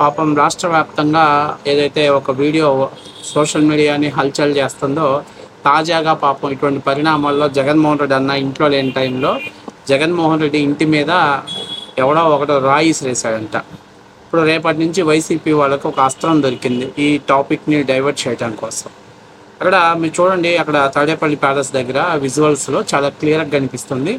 పాపం రాష్ట్ర వ్యాప్తంగా ఏదైతే ఒక వీడియో సోషల్ మీడియాని హల్చల్ చేస్తుందో తాజాగా పాపం ఇటువంటి పరిణామాల్లో జగన్మోహన్ రెడ్డి అన్న ఇంట్లో లేని టైంలో జగన్మోహన్ రెడ్డి ఇంటి మీద ఎవడో ఒకటో రాయి విసిరేశాడంట ఇప్పుడు రేపటి నుంచి వైసీపీ వాళ్ళకు ఒక అస్త్రం దొరికింది ఈ టాపిక్ని డైవర్ట్ చేయడం కోసం. అక్కడ మీరు చూడండి అక్కడ తాడేపల్లి ప్యాలెస్ దగ్గర విజువల్స్లో చాలా క్లియర్గా కనిపిస్తుంది.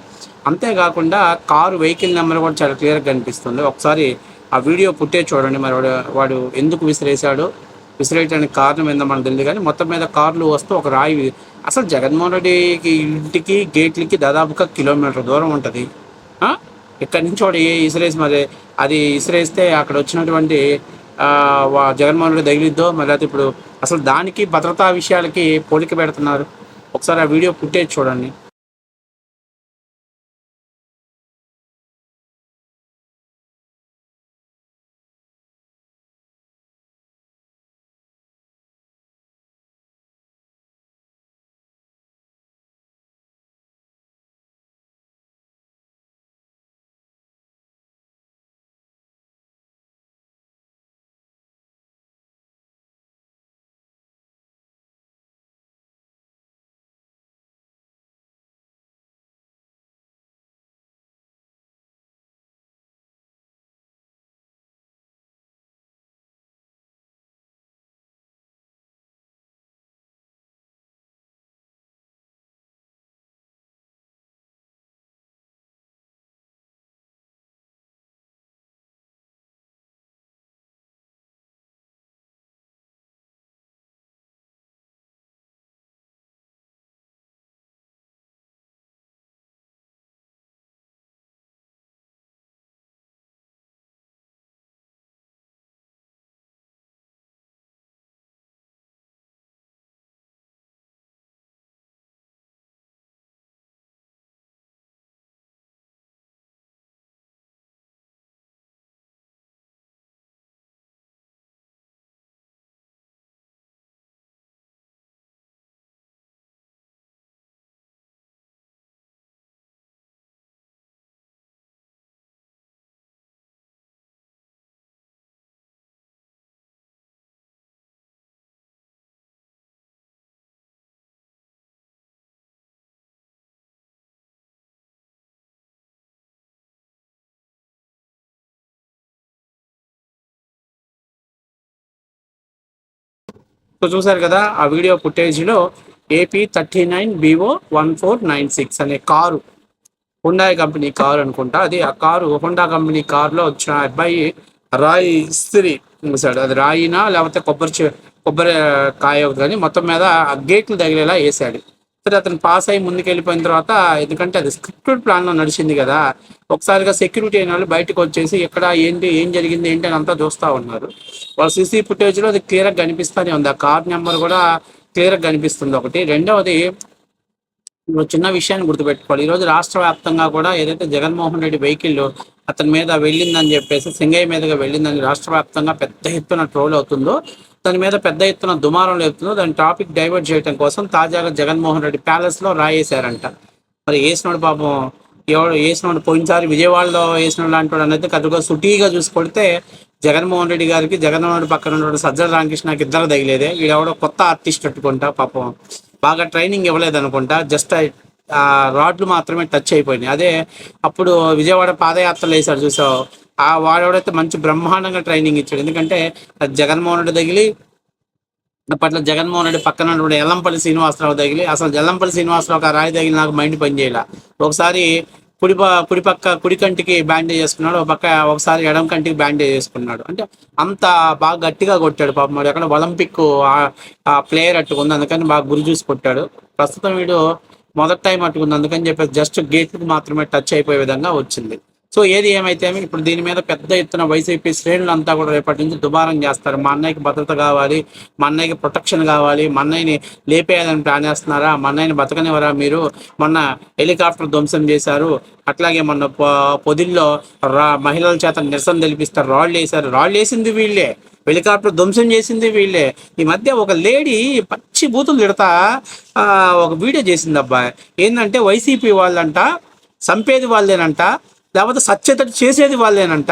అంతేకాకుండా కారు వెహికల్ నెంబర్ కూడా చాలా క్లియర్గా కనిపిస్తుంది. ఒకసారి ఆ వీడియో పుట్టే చూడండి మరి వాడు వాడు ఎందుకు విసిరేసాడు విసిరేయడానికి కారణం ఏందో మనకు తెలియదు కానీ మొత్తం మీద కార్లు వస్తూ ఒక రాయి అసలు జగన్మోహన్ రెడ్డికి ఇంటికి గేట్లకి దాదాపుగా కిలోమీటర్ దూరం ఉంటుంది. ఇక్కడి నుంచి వాడు ఏ ఇసిరేసి మరి అది ఇసిరేస్తే అక్కడ వచ్చినటువంటి జగన్మోహన్ రెడ్డి తగిలిద్దో? మరి అయితే ఇప్పుడు అసలు దానికి భద్రతా విషయాలకి పోలిక పెడుతున్నారు. ఒకసారి ఆ వీడియో ఫుటేజ్ చూడండి. సో చూసారు కదా ఆ video ఫుటేజ్లో AP thirty nine B O one four nine six అనే కారు హుండాయ్ కంపెనీ కారు అనుకుంటా. అది ఆ కారు హుండా కంపెనీ కారులో వచ్చిన అబ్బాయి రాయి ఇస్త్రీ వేసాడు అది రాయినా లేకపోతే కొబ్బరి కొబ్బరి కాయ కానీ మొత్తం మీద ఆ గేట్లు తగిలేలా వేసాడు. సరే అతను పాస్ అయ్యి ముందుకు వెళ్ళిపోయిన తర్వాత ఎందుకంటే అది స్క్రిప్టెడ్ ప్లాన్లో నడిచింది కదా ఒకసారిగా సెక్యూరిటీ అయిన వాళ్ళు బయటకు వచ్చేసి ఎక్కడ ఏంటి ఏం జరిగింది ఏంటి అని అంతా చూస్తూ ఉన్నారు. వాళ్ళ సీసీ ఫుటేజ్లో అది క్లియర్గా కనిపిస్తూనే ఉంది. ఆ కార్ నెంబర్ కూడా క్లియర్గా కనిపిస్తుంది ఒకటి. రెండవది ఒక చిన్న విషయాన్ని గుర్తుపెట్టుకోవాలి. ఈరోజు రాష్ట్ర వ్యాప్తంగా కూడా ఏదైతే జగన్మోహన్ రెడ్డి వెహికల్ అతని మీద వెళ్ళిందని చెప్పేసి సింగయ్య మీదగా వెళ్ళిందని రాష్ట్ర వ్యాప్తంగా పెద్ద ఎత్తున ట్రోల్ అవుతుందో దాని మీద పెద్ద ఎత్తున దుమారం లేపుతుందో దాని టాపిక్ డైవర్ట్ చేయడం కోసం తాజాగా జగన్మోహన్ రెడ్డి ప్యాలెస్లో రాయేశారంట. మరి వేసినోడు పాపం ఎవడు వేసినోడు పోయినసారి విజయవాడలో వేసిన లాంటి అనేది కదుగా సుటీగా చూసి కొడితే జగన్మోహన్ రెడ్డి గారికి జగన్మోహన్ రెడ్డి పక్కన ఉన్న సజ్జల రామకృష్ణకి ఇద్దరు తగిలేదే. ఈడెవడో కొత్త ఆర్టిస్ట్ పెట్టుకుంటా పాపం. బాగా ట్రైనింగ్ ఇవ్వలేదు అనుకుంటా జస్ట్ రాడ్లు మాత్రమే టచ్ అయిపోయినాయి. అదే అప్పుడు విజయవాడ పాదయాత్రలు వేసాడు చూసావు? ఆ వాడెవడైతే మంచి బ్రహ్మాండంగా ట్రైనింగ్ ఇచ్చాడు. ఎందుకంటే జగన్మోహన్ రెడ్డి తగిలి అప్పట్లో జగన్మోహన్ రెడ్డి పక్కన ఎల్లంపల్లి శ్రీనివాసరావు తగిలి అసలు ఎల్లంపల్లి శ్రీనివాసరావు ఆ రాయి తగిలి నాకు మైండ్ పని చేయాల. ఒకసారి కుడి కుడి పక్క కుడి కంటికి బ్యాండేజ్ చేసుకున్నాడు ఒక పక్క ఒకసారి ఎడం కంటికి బ్యాండేజ్ చేసుకున్నాడు. అంటే అంత బాగా గట్టిగా కొట్టాడు పాపం వాడు. ఎక్కడ ఒలింపిక్ ఆ ప్లేయర్ అట్టుకుంది. అందుకని బాగా గురి చూసి కొట్టాడు. ప్రస్తుతం వీడు మొదటి టైం అట్టుకుంది అందుకని చెప్పేసి జస్ట్ గేట్లకు మాత్రమే టచ్ అయిపోయే విధంగా వచ్చింది. సో ఏది ఏమైతే ఇప్పుడు దీని మీద పెద్ద ఎత్తున వైసీపీ శ్రేణులు అంతా కూడా రేపటి నుంచి దుబారం చేస్తారు. మా అన్నయ్యకి భద్రత కావాలి మా అన్నయ్యకి ప్రొటెక్షన్ కావాలి మా అన్నయ్యని లేపేయాలని ప్లాన్ చేస్తున్నారా మా అన్నయ్యని బతకనివరా మీరు? మొన్న హెలికాప్టర్ ధ్వంసం చేశారు. అట్లాగే మొన్న పొదిల్లో రా మహిళల చేత నిరసన తెలిపిస్తారు రాళ్ళు వేశారు. రాళ్ళు వేసింది వీళ్ళే. హెలికాప్టర్ ధ్వంసం చేసింది వీళ్ళే. ఈ మధ్య ఒక లేడీ పచ్చి బూతులు తిడతా ఒక వీడియో చేసింది అబ్బాయి ఏంటంటే వైసీపీ వాళ్ళంట చంపేది వాళ్ళేనంట లేకపోతే సత్యత చేసేది వాళ్ళేనంట.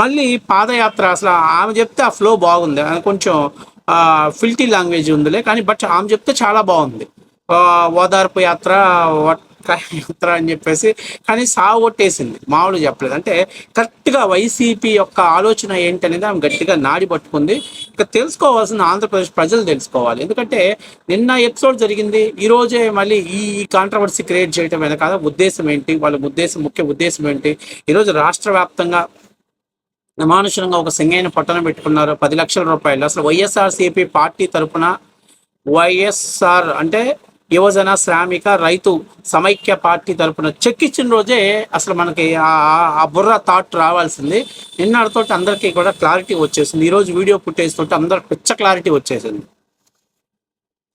మళ్ళీ పాదయాత్ర అసలు ఆమె చెప్తే ఆ ఫ్లో బాగుంది. కొంచెం ఫిల్టీ లాంగ్వేజ్ ఉందిలే. కానీ బట్ ఆమె చెప్తే చాలా బాగుంది. ఓదార్పు యాత్ర ఉత్తరా అని చెప్పేసి కానీ సాగు కొట్టేసింది మామూలు చెప్పలేదు. అంటే కరెక్ట్గా వైసీపీ యొక్క ఆలోచన ఏంటనేది ఆమె గట్టిగా నాడి పట్టుకుంది. ఇక తెలుసుకోవాల్సిన ఆంధ్రప్రదేశ్ ప్రజలు తెలుసుకోవాలి. ఎందుకంటే నిన్న ఎపిసోడ్ జరిగింది. ఈరోజే మళ్ళీ ఈ కాంట్రవర్సీ క్రియేట్ చేయడం వెనకాల ఉద్దేశం ఏంటి? వాళ్ళ ఉద్దేశం ముఖ్య ఉద్దేశం ఏంటి? ఈరోజు రాష్ట్ర వ్యాప్తంగా అమానుషంగా ఒక సింగైన పట్టణం పెట్టుకున్నారు. పది లక్షల రూపాయలు. అసలు వైఎస్ఆర్సీపీ పార్టీ తరఫున వైఎస్ఆర్ అంటే యువజన శ్రామిక రైతు సమైక్య పార్టీ తరపున చెక్ ఇచ్చిన రోజే అసలు మనకి ఆ- బుర్ర థాట్ రావాల్సింది. నిన్నటితో అందరికీ కూడా క్లారిటీ వచ్చేసింది. ఈరోజు వీడియో పుట్టేస్తుంటే తోటి అందరికి పిచ్చ క్లారిటీ వచ్చేసింది.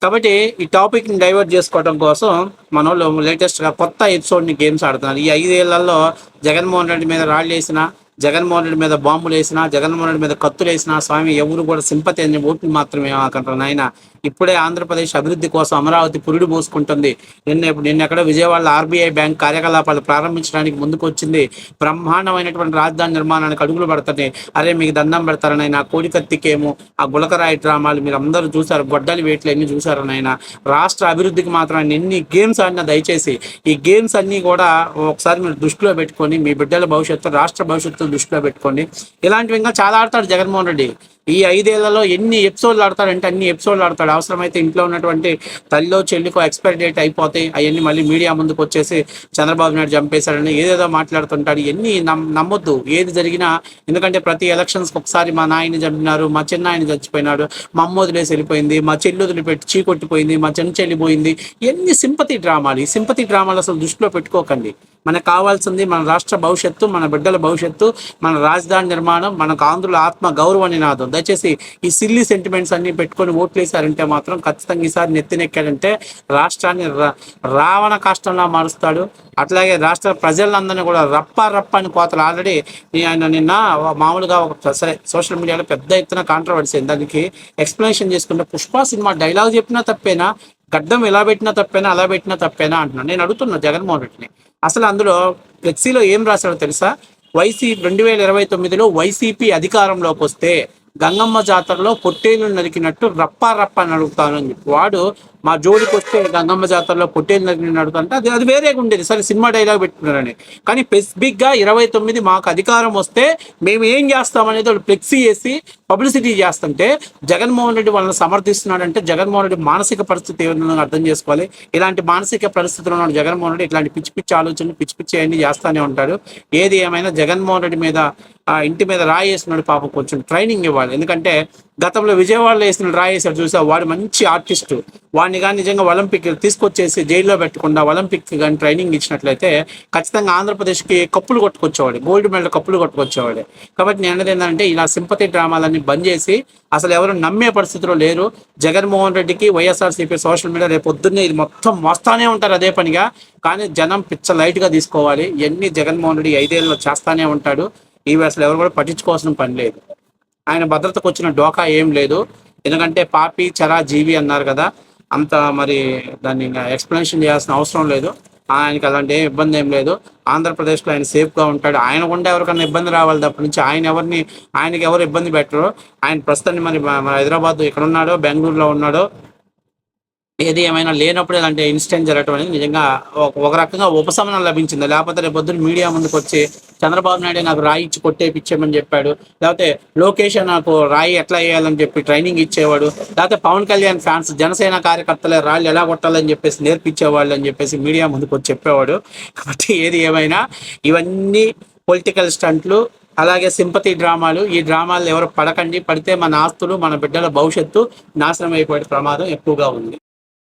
కాబట్టి ఈ టాపిక్ని డైవర్ట్ చేసుకోవడం కోసం మన వాళ్ళు లేటెస్ట్గా కొత్త ఎపిసోడ్ని గేమ్స్ ఆడుతున్నారు. ఈ ఐదేళ్ళలో జగన్మోహన్ రెడ్డి మీద రాళ్ళు వేసిన జగన్మోహన్ రెడ్డి మీద బాంబులు వేసినా జగన్మోహన్ రెడ్డి మీద కత్తులు వేసినా స్వామి ఎవరు కూడా సింపతి అని ఓట్లు మాత్రమే అక్కడ నాయన ఇప్పుడే ఆంధ్రప్రదేశ్ అభివృద్ధి కోసం అమరావతి పురుడు పోసుకుంటుంది నిన్న నిన్న ఎక్కడ విజయవాడలో ఆర్బీఐ బ్యాంక్ కార్యకలాపాలు ప్రారంభించడానికి ముందుకు వచ్చింది బ్రహ్మాండమైనటువంటి రాజధాని నిర్మాణానికి అడుగులు పడుతున్నాయి. అరే మీకు దండం పెడతారని నా కోడికత్తికేమో? ఆ గులకరాయి డ్రామాలు మీరు అందరూ చూసారు గొడ్డలి వేట్లు ఎన్ని చూసారు నాయన? రాష్ట్ర అభివృద్ధికి మాత్రం ఆయన ఎన్ని గేమ్స్ ఆడినా దయచేసి ఈ గేమ్స్ అన్నీ కూడా ఒకసారి మీరు దృష్టిలో పెట్టుకొని మీ బిడ్డల భవిష్యత్తు రాష్ట్ర భవిష్యత్తు దృష్టిలో పెట్టుకోండి ఇలాంటివి ఇంకా చాలా ఆడతాడు జగన్మోహన్ రెడ్డి. ఈ ఐదేళ్ళలో ఎన్ని ఎపిసోడ్లు ఆడతాడంటే అన్ని ఎపిసోడ్లు ఆడతాడు. అవసరమైతే ఇంట్లో ఉన్నటువంటి తల్లిలో చెల్లికో ఎక్స్పైరీ డేట్ అయిపోతాయి అవన్నీ మళ్ళీ మీడియా ముందుకు వచ్చేసి చంద్రబాబు నాయుడు చంపేశాడని ఏదేదో మాట్లాడుతుంటాడు. ఎన్ని నమ్మొద్దు. ఏది జరిగినా ఎందుకంటే ప్రతి ఎలక్షన్స్ ఒకసారి మా నాయని చంపినారు మా చిన్న ఆయన చచ్చిపోయినాడు మా అమ్మ వదిలేసి వెళ్ళిపోయింది మా చెల్లి వదిలిపెట్టి చీకొట్టిపోయింది మా చిన్న చెల్లిపోయింది ఎన్ని సింపతి డ్రామాలు. ఈ సింపతి డ్రామాలు అసలు దృష్టిలో పెట్టుకోకండి. మనకు కావాల్సింది మన రాష్ట్ర భవిష్యత్తు మన బిడ్డల భవిష్యత్తు మన రాజధాని నిర్మాణం మనకు ఆంధ్రుల ఆత్మ గౌరవ నినాదం దయచేసి ఈ సిల్లీ సెంటిమెంట్స్ అన్ని పెట్టుకొని ఓట్లేసారంటే మాత్రం ఖచ్చితంగా ఈసారి నెత్తినెక్కాడంటే రాష్ట్రాన్ని రావణ కాష్టంలా మారుస్తాడు. అట్లాగే రాష్ట్ర ప్రజలందరినీ కూడా రప్ప రప్ప అని కోతలు. ఆల్రెడీ ఆయన నిన్న మామూలుగా ఒక సరే సోషల్ మీడియాలో పెద్ద ఎత్తున కాంట్రవర్సీ దానికి ఎక్స్ప్లెనేషన్ చేసుకుంటే పుష్ప సినిమా డైలాగ్ చెప్పినా తప్పేనా? గడ్డం ఎలా పెట్టినా తప్పేనా అలా పెట్టినా తప్పేనా అంటున్నాను నేను అడుగుతున్నా జగన్మోహన్ రెడ్డిని. అసలు అందులో ఫ్లెక్సీలో ఏం రాశాడో తెలుసా? వైసీ రెండు వేల ఇరవై తొమ్మిదిలో వైసీపీ అధికారంలోకి వస్తే గంగమ్మ జాతరలో పొట్టేలు నరికినట్టు రప్ప రప్ప అని అడుగుతాను అని చెప్పి. వాడు మా జోడికి వస్తే గంగమ్మ జాతరలో పొట్టేలు నరికినట్టు అడుగుతాంటే అది అది వేరేగా ఉండేది. సరే సినిమా డైలాగ్ పెట్టుకున్నారని కానీ స్పెసిఫిక్గా ఇరవై తొమ్మిది మాకు అధికారం వస్తే మేము ఏం చేస్తామనేది వాళ్ళు ఫ్లెక్సీ చేసి పబ్లిసిటీ చేస్తుంటే జగన్మోహన్ రెడ్డి వాళ్ళని సమర్థిస్తున్నాడంటే జగన్మోహన్ రెడ్డి మానసిక పరిస్థితి ఏమన్నా అర్థం చేసుకోవాలి. ఇలాంటి మానసిక పరిస్థితిలో ఉన్న జగన్మోహన్ రెడ్డి ఇట్లాంటి పిచ్చి పిచ్చి ఆలోచనలు పిచ్చి పిచ్చి అన్ని చేస్తానే ఉంటాడు. ఏది ఏమైనా జగన్మోహన్ రెడ్డి మీద ఇంటి మీద రాయి వేసినాడు పాపం కొంచెం ట్రైనింగ్ ఇవ్వాలి. ఎందుకంటే గతంలో విజయవాడలో వేసిన రాయి వేసాడు చూసా వాడు మంచి ఆర్టిస్ట్. వాడిని కానీ నిజంగా ఒలింపిక్ తీసుకొచ్చేసి జైల్లో పెట్టకుండా ఒలింపిక్ కానీ ట్రైనింగ్ ఇచ్చినట్లయితే ఖచ్చితంగా ఆంధ్రప్రదేశ్కి కప్పులు కొట్టుకొచ్చేవాడు. గోల్డ్ మెడల్ కప్పులు కొట్టుకొచ్చేవాడు. కాబట్టి నేను ఏంటంటే ఇలా సింపతి డ్రామాలన్నీ బంద్ చేసి అసలు ఎవరు నమ్మే పరిస్థితిలో లేరు. జగన్మోహన్ రెడ్డికి వైఎస్ఆర్సీపీ సోషల్ మీడియా రేపు పొద్దున్నే ఇది మొత్తం మోస్తానే ఉంటారు అదే పనిగా. కానీ జనం పిచ్చ లైట్గా తీసుకోవాలి. ఎన్ని జగన్మోహన్ రెడ్డి ఐదేళ్ళు చేస్తానే ఉంటాడు. ఇవి అసలు ఎవరు కూడా పట్టించుకోవాల్సిన పని లేదు. ఆయన భద్రతకు వచ్చిన డోకా ఏం లేదు. ఎందుకంటే పాపి చరా జీవి అన్నారు కదా. అంత మరి దాన్ని ఇంకా ఎక్స్ప్లెనేషన్ చేయాల్సిన అవసరం లేదు. ఆయనకి అలాంటి ఏం ఇబ్బంది ఏం లేదు. ఆంధ్రప్రదేశ్లో ఆయన సేఫ్గా ఉంటాడు. ఆయన కూడా ఎవరికైనా ఇబ్బంది రావాలి తప్పటి నుంచి ఆయన ఎవరిని ఆయనకి ఎవరు ఇబ్బంది పెట్టరు. ఆయన ప్రస్తుతాన్ని మరి హైదరాబాద్ ఇక్కడ ఉన్నాడో బెంగళూరులో ఉన్నాడో ఏది ఏమైనా లేనప్పుడు ఇలాంటి ఇన్సిడెంట్ జరగడం అనేది నిజంగా ఒక- రకంగా ఉపశమనం లభించింది. లేకపోతే రేపు పొద్దున్న మీడియా ముందుకు వచ్చి చంద్రబాబు నాయుడు నాకు రాయి ఇచ్చి కొట్టేపిచ్చేయమని చెప్పాడు. లేకపోతే లోకేష్ నాకు రాయి ఎట్లా వేయాలని చెప్పి ట్రైనింగ్ ఇచ్చేవాడు. లేకపోతే పవన్ కళ్యాణ్ ఫ్యాన్స్ జనసేన కార్యకర్తలే రాళ్ళు ఎలా కొట్టాలని చెప్పేసి నేర్పించేవాళ్ళు అని చెప్పేసి మీడియా ముందుకు వచ్చి చెప్పేవాడు. కాబట్టి ఏది ఏమైనా ఇవన్నీ పొలిటికల్ స్టంట్లు అలాగే సింపతి డ్రామాలు. ఈ డ్రామాలు ఎవరు పడకండి. పడితే మన ఆస్తులు మన బిడ్డల భవిష్యత్తు నాశనం అయిపోయే ప్రమాదం ఎక్కువగా ఉంది.